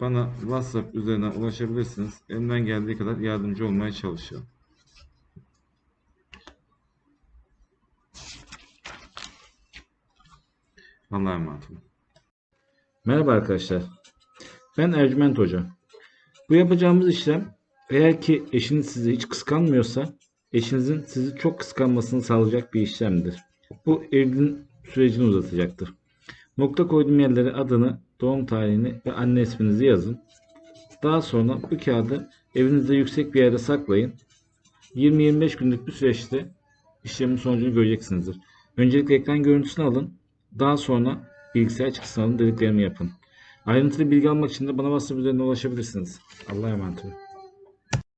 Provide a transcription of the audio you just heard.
bana WhatsApp üzerinden ulaşabilirsiniz. Elimden geldiği kadar yardımcı olmaya çalışıyorum. Allah'a emanet olun. Merhaba arkadaşlar. Ben Ercüment Hoca. Bu yapacağımız işlem eğer ki eşiniz sizi hiç kıskanmıyorsa eşinizin sizi çok kıskanmasını sağlayacak bir işlemdir. Bu evliliğin sürecini uzatacaktır. Nokta koyduğum yerlere adını, doğum tarihini ve anne isminizi yazın. Daha sonra bu kağıdı evinizde yüksek bir yerde saklayın. 20-25 günlük bir süreçte işlemin sonucunu göreceksinizdir. Öncelikle ekran görüntüsünü alın. Daha sonra bilgisayar çıktısını alın dediklerimi yapın. Ayrıntılı bilgi almak için de bana WhatsApp üzerinden ulaşabilirsiniz. Allah'a emanet olun.